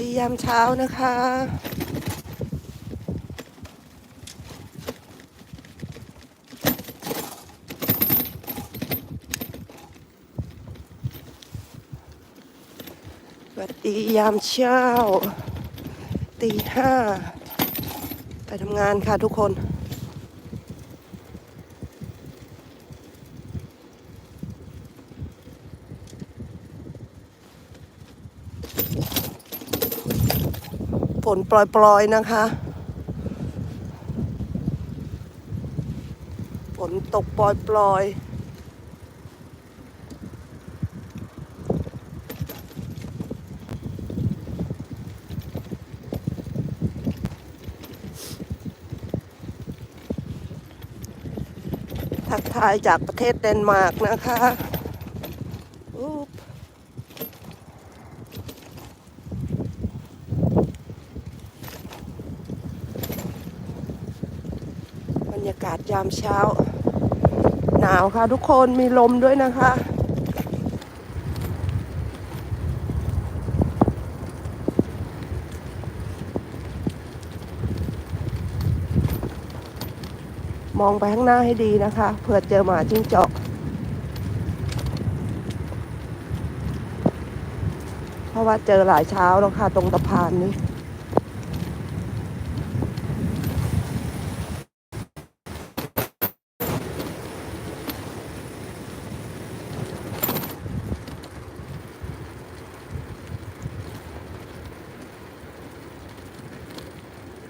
ดียามเช้านะคะ สวัสดียามเช้าตีห้าไปทำงานค่ะทุกคน นปล่อยๆนะคะ ฝนตกปล่อยๆทักทายจากประเทศเดนมาร์กนะคะอุ๊บรร ยามเช้า หนาวค่ะทุกคนมีลมด้วยนะคะ มองไปข้างหน้าให้ดีนะคะเผื่อเจอหมาจิ้งจอกเพราะว่าเจอหลายเช้าแล้วค่ะตรงสะพานนี้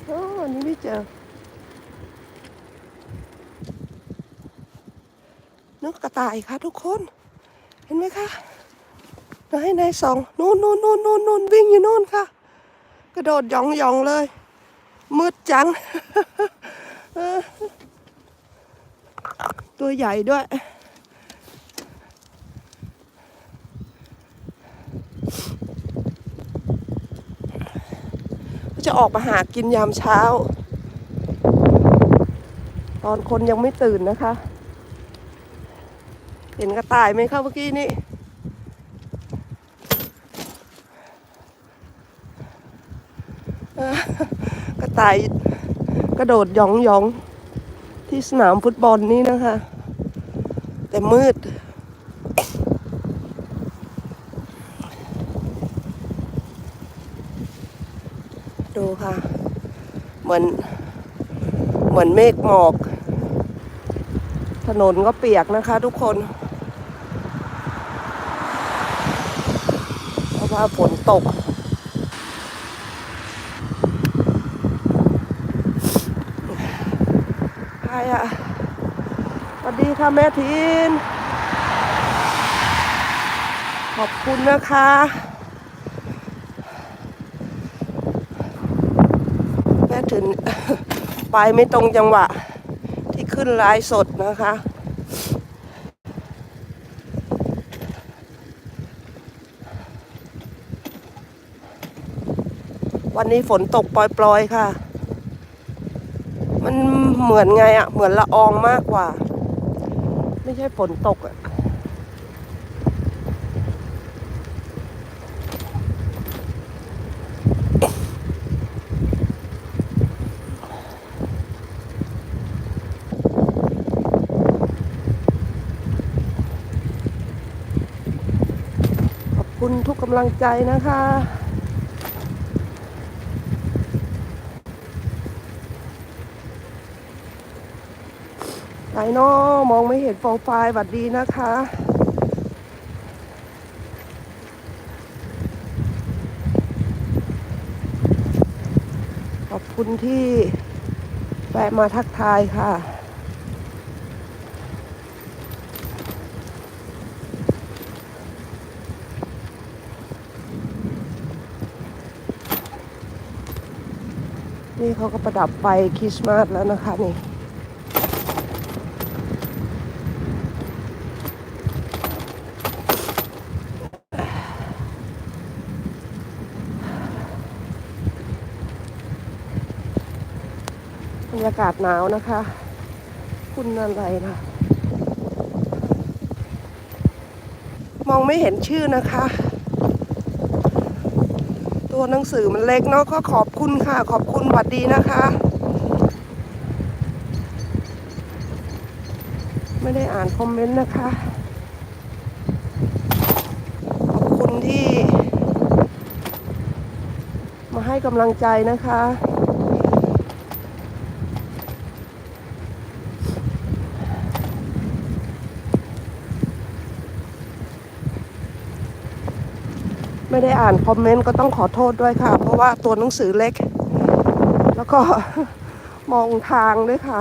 โอ้อันนี้ไม่เจอ น กระต่ายค่ะทุกคน เห็นไหมคะไหนไหนสองนู่นนู่นนู่นนู่นนู่นวิ่งอยู่นู่นค่ะ กระโดดหยองหยองเลย มืดจัง ตัวใหญ่ด้วยจะออกมาหากินยามเช้า ตอนคนยังไม่ตื่นนะคะ เห็นกระต่ายไหมคะเมื่อกี้นี่กระต่ายกระโดดหยองหยองที่สนามฟุตบอลนี้นะคะ แต่มืด ดูค่ะ เหมือน เหมือนเมฆหมอก ถนนก็เปียกนะคะทุกคน เพราะ ว่าฝนตก ใครอะสวัสดีค่ะแม่ทิน ขอบคุณนะคะแม่ถึงไปไม่ตรงจังหวะที่ขึ้นไลฟ์สดนะคะ วันนี้ฝนตกปล่อยๆค่ะ มันเหมือนไงอะเหมือนละอองมากกว่า ไม่ใช่ฝนตกอะขอบคุณทุกกำลังใจนะคะ ไหนเนาะมองไม่เห็นโปรไฟล์สวัสดีนะคะ ขอบคุณที่แวะมาทักทายค่ะนี่เขาก็ประดับไฟคริสต์มาสแล้วนะคะนี่ รรยากาศหนาวนะคะ คุณอะไรนะมองไม่เห็นชื่อนะคะตัวตัวหนังสือมันเล็กเนาะก็ขอบคุณค่ะ ขอบคุณหวัดดีนะคะ ไม่ได้อ่านคอมเมนต์นะคะ ขอบคุณที่ มาให้กำลังใจนะคะ ไม่ได้อ่านคอมเมนต์ก็ต้องขอโทษด้วยค่ะ เพราะว่าตัวหนังสือเล็ก แล้วก็มองทางด้วยค่ะ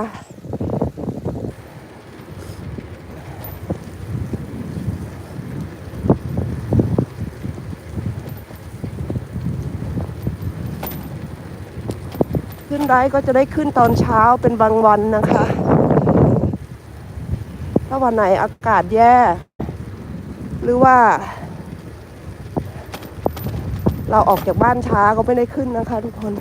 ขึ้นไดฟ์ก็จะได้ขึ้นตอนเช้าเป็นบางวันนะคะ ถ้าวันไหนอากาศแย่ หรือว่า เราออกจากบ้านช้าก็ไม่ได้ขึ้นนะคะ ทุกคน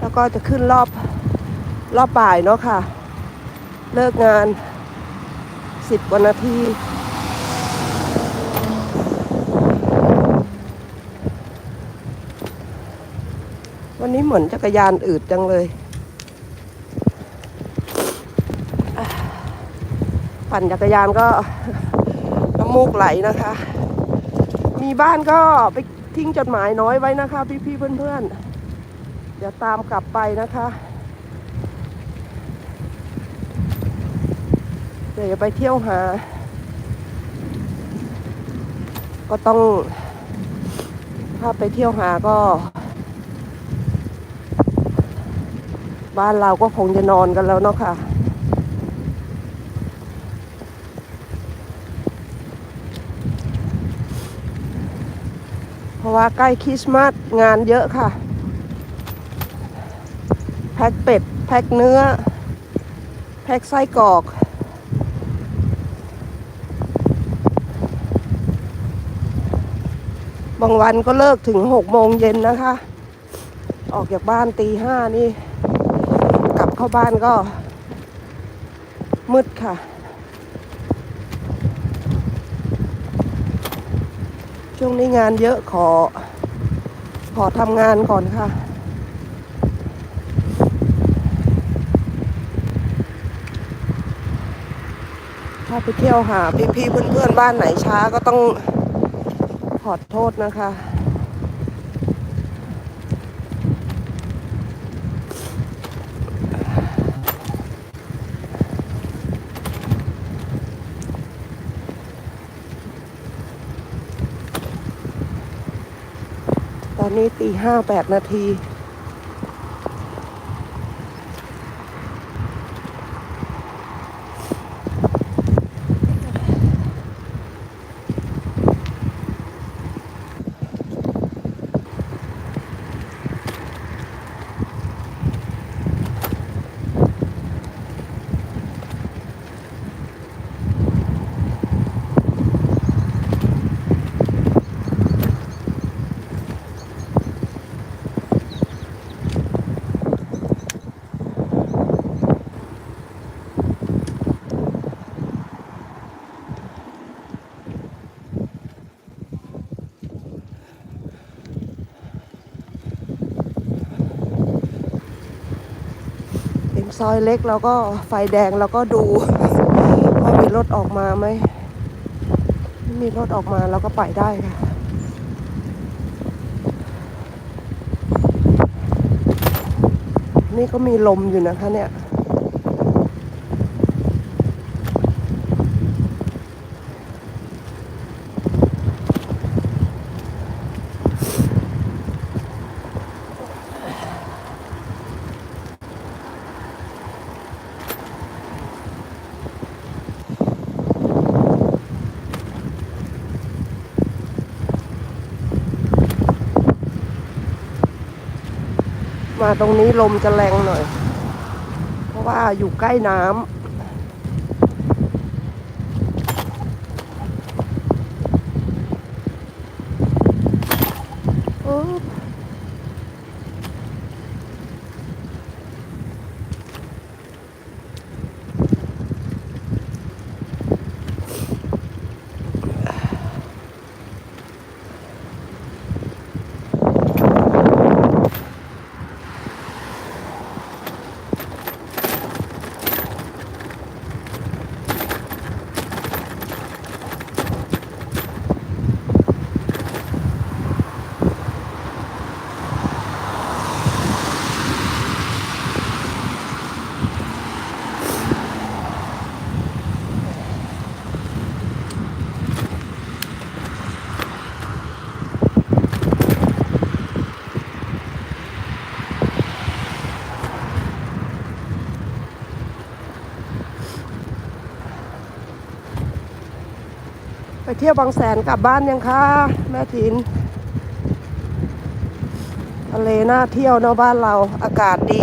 แล้วก็จะขึ้นรอบรอบบ่ายเนาะค่ะ เลิกงานสิบกว่านาที วันนี้เหมือนจักรยานอืดจังเลย ปั่นจักรยานก็น้ำมูกไหลนะคะ มีบ้านก็ไปทิ้งจดหมายน้อยไว้นะคะ พี่ๆเพื่อนๆ เดี๋ยวตามกลับไปนะคะเดี๋ยวไปเที่ยวหา ก็ต้องถ้าไปเที่ยวหาก็ บ้านเราก็คงจะนอนกันแล้วเนาะค่ะ เพราะว่าใกล้คริสต์มาสงานเยอะค่ะ แพ็คเป็ด แพ็คเนื้อ แพ็คไส้กรอกบางวันก็เลิกถึงหกโมงเย็นนะคะ ออกจากบ้านตีห้านี่ เข้าบ้านก็มืดค่ะ ช่วงนี้งานเยอะขอ ขอทำงานก่อนค่ะ ถ้าไปเที่ยวหาพี่ๆเพื่อนๆบ้านไหนช้าก็ต้องขอโทษนะคะ ต อนนี้ตีห้าแปดนาที ซอยเล็กแล้วก็ไฟแดงแล้วก็ดูว่ามีรถออกมาไหมม่มีรถออกมาเราก็ไปได้ค่ะนี่ก็มีลมอยู่นะคะเนี่ย มาตรงนี้ลมจะแรงหน่อย เพราะว่าอยู่ใกล้น้ำ เที่ยวบางแสนกลับบ้านยังคะแม่ถินทะเลน่าเที่ยวเนาะบ้านเราอากาศดี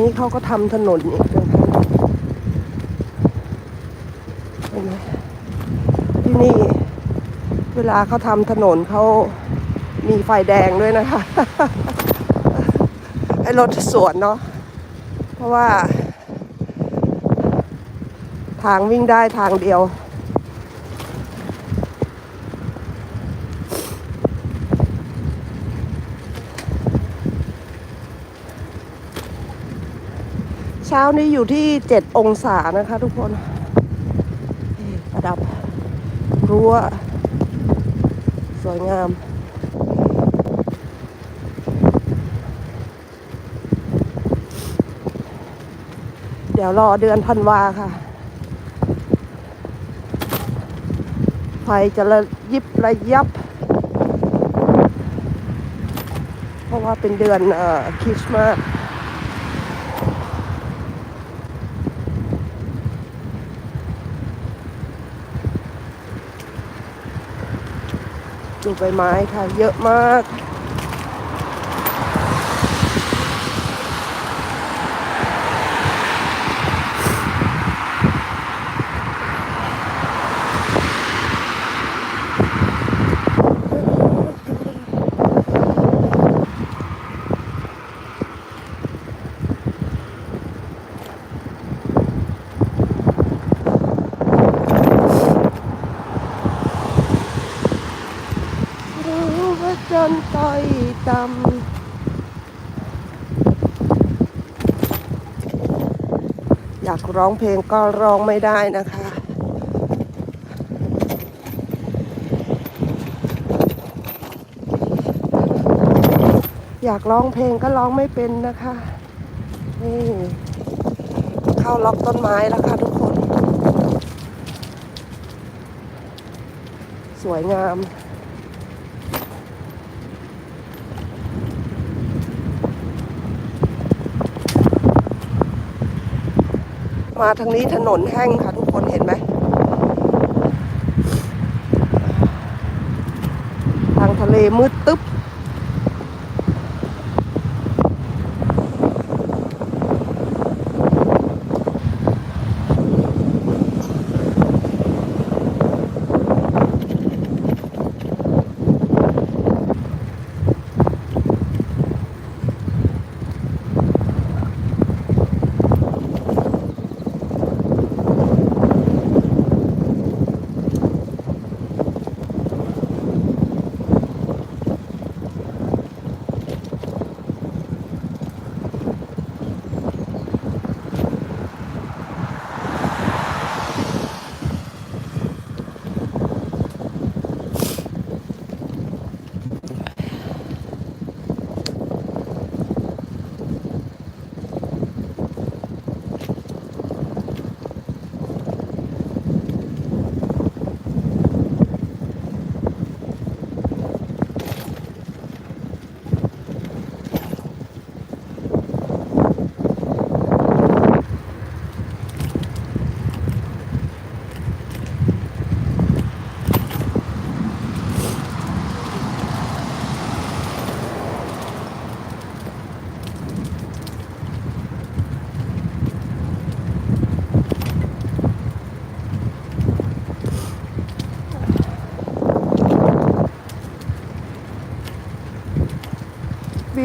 นี้เขาก็ทำถนนอีกเห็นไหมที่นี่ เวลาเขาทำถนนเขามีไฟแดงด้วยนะคะให้รถสวนเนาะ เพราะว่า ทางวิ่งได้ทางเดียว เช้านี้อยู่ที่7องศานะคะทุกคนประดับรั้วสวยงามเดี๋ยวรอเดือนธันวาค่ะ ไฟจะระยิบระยับ เพราะว่าเป็นเดือนเอ่อคริสต์มาส ดูใบไม้ค่ะ เยอะมาก รู้ว่าจนต้อยต่ำ อยากร้องเพลงก็ร้องไม่ได้นะคะ อยากร้องเพลงก็ร้องไม่เป็นนะคะ นี่เข้าล็อกต้นไม้แล้วค่ะทุกคน สวยงาม มาทางนี้ถนนแห้งค่ะทุกคนเห็นไหมทางทะเลมืดตึ๊บ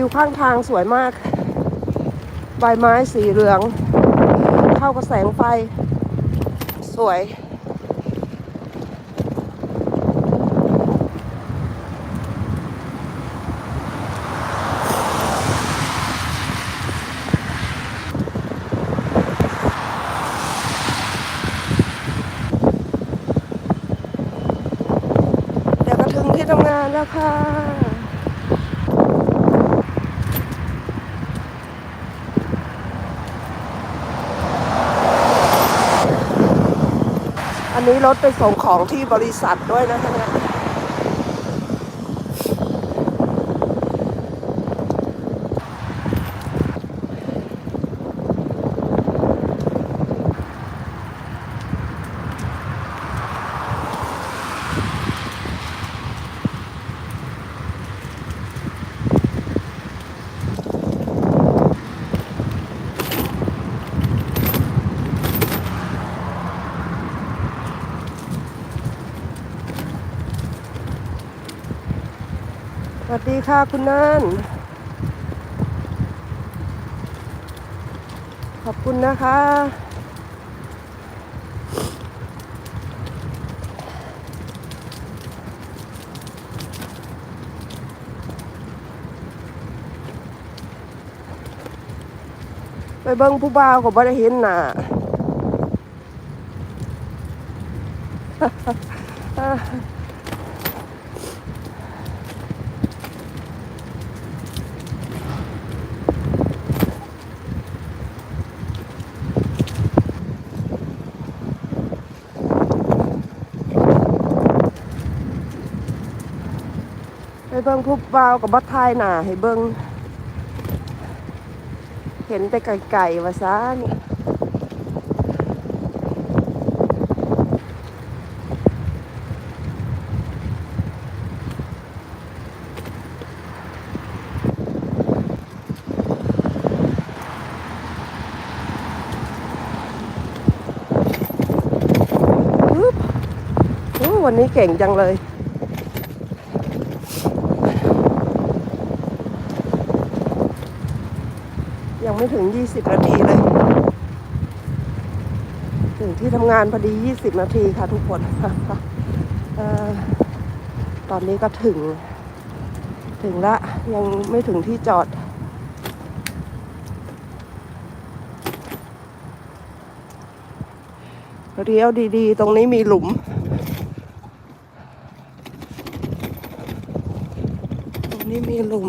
วข้างทางสวยมาก ใบไม้สีเหลือง เข้ากับแสงไฟ สวย เดี๋ยวก็ถึงที่ทำงานแล้วค่ะ นี้รถไปส่งของที่บริษัทด้วยนะคะ ดีค่ะคุณนันขอบคุณนะคะ ไปเบิ้งผู้บ่าวก็บ่ได้เห็นหน้า เบิ้งผู้บ่าวกับบัดทายหนาให้เบิ้งเห็นแต่ไก่ๆว่าซะนี่วันนี้เก่งจังเลย ไม่ถึง 20 นาทีเลย ถึงที่ทำงานพอดี 20 นาทีค่ะทุกคนออตอนนี้ก็ถึง ถึงละยังไม่ถึงที่จอด เลี้ยวดีๆ ตรงนี้มีหลุมตรงนี้มีหลุม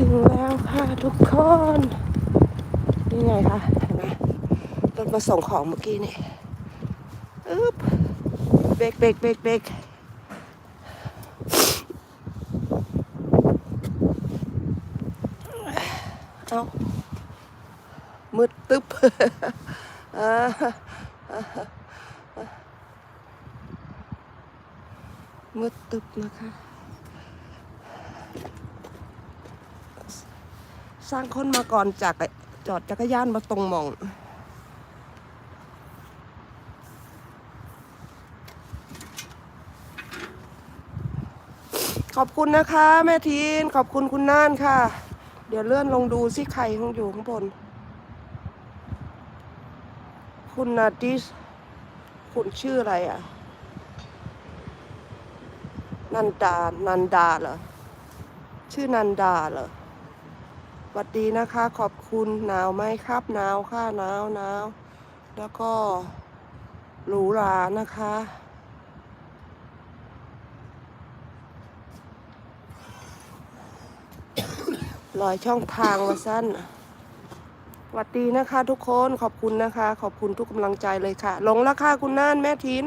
ถึงแล้วค่ะทุกคน นี่ไงคะเห็นไหมรถ มาส่งของเมื่อกี้นี่อึ๊บเบรกเบรกเบรกเบรกเอามืดตึ๊บมืดตึ๊บนะคะ สร้างคนมาก่อนจากจอดจักรยานมาตรงมอง ขอบคุณนะคะ แม่ทีนขอบคุณคุณน่านค่ะ เดี๋ยวเลื่อนลงดูสิใครคงอยู่ข้างบน คุณนาดิสคุณชื่ออะไรอะ นันดา นันดาเหรอ ชื่อนันดาเหรอสวัสดีนะคะ ขอบคุณหนาวไหมครับหนาวค่ะหนาวหนาวแล้วก็หรูหรานะคะ ลอยช่องทางมาสั้นสวัสดีนะคะทุกคนขอบคุณนะคะ ขอบคุณทุกกำลังใจเลยค่ะ ลงราคาคุณน่านแม่ทิน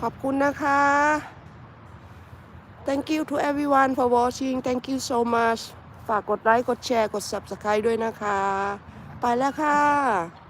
ขอบคุณนะคะ thank you to everyone for watching thank you so much ฝากกดไลค์ กดแชร์ กด subscribe ด้วยนะคะ ไปแล้วค่ะ